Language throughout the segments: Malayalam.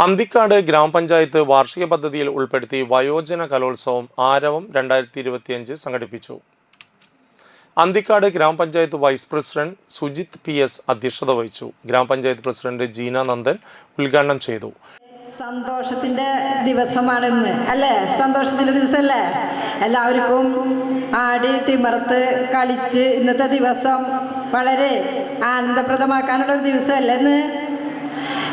അന്തിക്കാട് ഗ്രാമപഞ്ചായത്ത് വാർഷിക പദ്ധതിയിൽ ഉൾപ്പെടുത്തി വയോജന കലോത്സവം ആരവം രണ്ടായിരത്തി ഇരുപത്തിയഞ്ച് സംഘടിപ്പിച്ചു. Anthikad gramapanchayat vice president Sujith P S അധ്യക്ഷത വഹിച്ചു. ഗ്രാമപഞ്ചായത്ത് പ്രസിഡന്റ് ജീന നന്ദൻ ഉദ്ഘാടനം ചെയ്തു. സന്തോഷത്തിന്റെ ദിവസമാണെന്ന് അല്ലേ? സന്തോഷത്തിന്റെ ദിവസമല്ലേ? എല്ലാവർക്കും ആടി തിമർത്ത് കളിച്ച് ഇന്നത്തെ ദിവസം വളരെ ആനന്ദപ്രദമാക്കാനുള്ള ഒരു ദിവസമല്ലേ ഇന്ന്?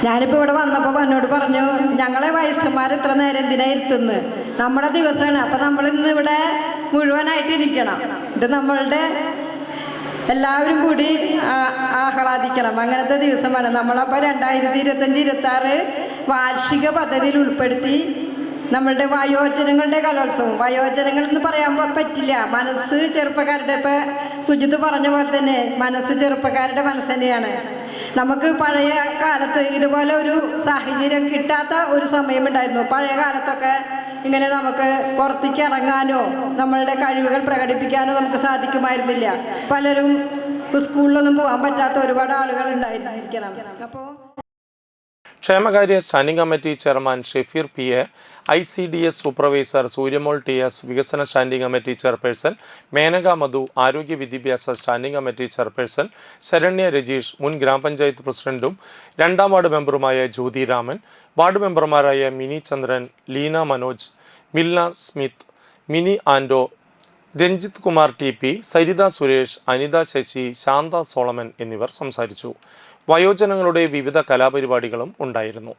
ഞാനിപ്പോൾ ഇവിടെ വന്നപ്പോൾ എന്നോട് പറഞ്ഞു ഞങ്ങളെ വയസ്സന്മാർ ഇത്ര നേരം എന്തിനാ ഇരുത്തുന്നു? നമ്മുടെ ദിവസമാണ്. അപ്പം നമ്മൾ ഇന്ന് ഇവിടെ മുഴുവനായിട്ട് ഇരിക്കണം. ഇത് നമ്മളുടെ എല്ലാവരും കൂടി ആഹ്ലാദിക്കണം. അങ്ങനത്തെ ദിവസമാണ് നമ്മളപ്പോൾ രണ്ടായിരത്തി ഇരുപത്തഞ്ച് ഇരുപത്തി ആറ് വാർഷിക പദ്ധതിയിൽ ഉൾപ്പെടുത്തി നമ്മളുടെ വയോജനങ്ങളുടെ കലോത്സവം. വയോജനങ്ങൾ എന്ന് പറയാൻ പറ്റില്ല. മനസ്സ് ചെറുപ്പക്കാരുടെ ഇപ്പം സുജിത് പറഞ്ഞ പോലെ തന്നെ മനസ്സ് ചെറുപ്പക്കാരുടെ മനസ്സ് തന്നെയാണ്. നമുക്ക് പഴയ കാലത്ത് ഇതുപോലെ ഒരു സാഹചര്യം കിട്ടാത്ത ഒരു സമയമുണ്ടായിരുന്നു പഴയ കാലത്തൊക്കെ ഇങ്ങനെ നമുക്ക് പുറത്തേക്ക് ഇറങ്ങാനോ നമ്മളുടെ കഴിവുകൾ പ്രകടിപ്പിക്കാനോ നമുക്ക് സാധിക്കുമായിരുന്നില്ല. പലരും സ്കൂളിലൊന്നും പോകാൻ പറ്റാത്ത ഒരുപാട് ആളുകൾ ഉണ്ടായിരിക്കണം. അപ്പോൾ ക്ഷേമകാര്യ standing committee chairman Shefeer P A I C D S supervisor Suryamol T S വികസന standing committee chairperson Menaka Madhu ആരോഗ്യ വിദ്യാഭ്യാസ standing committee chairperson Saranya Rajeesh മുൻ ഗ്രാമപഞ്ചായത്ത് പ്രസിഡന്റും രണ്ടാം വാർഡ് മെമ്പറുമായ ജ്യോതി രാമൻ വാർഡ് മെമ്പർമാരായ Mini Chandran Leena Manoj Milna Smith Mini Anto Ranjith Kumar T P Saritha Suresh Anitha Sasi Santha Solomon എന്നിവർ സംസാരിച്ചു. വയോജനങ്ങളുടെ വിവിധ കലാപരിപാടികളും ഉണ്ടായിരുന്നു.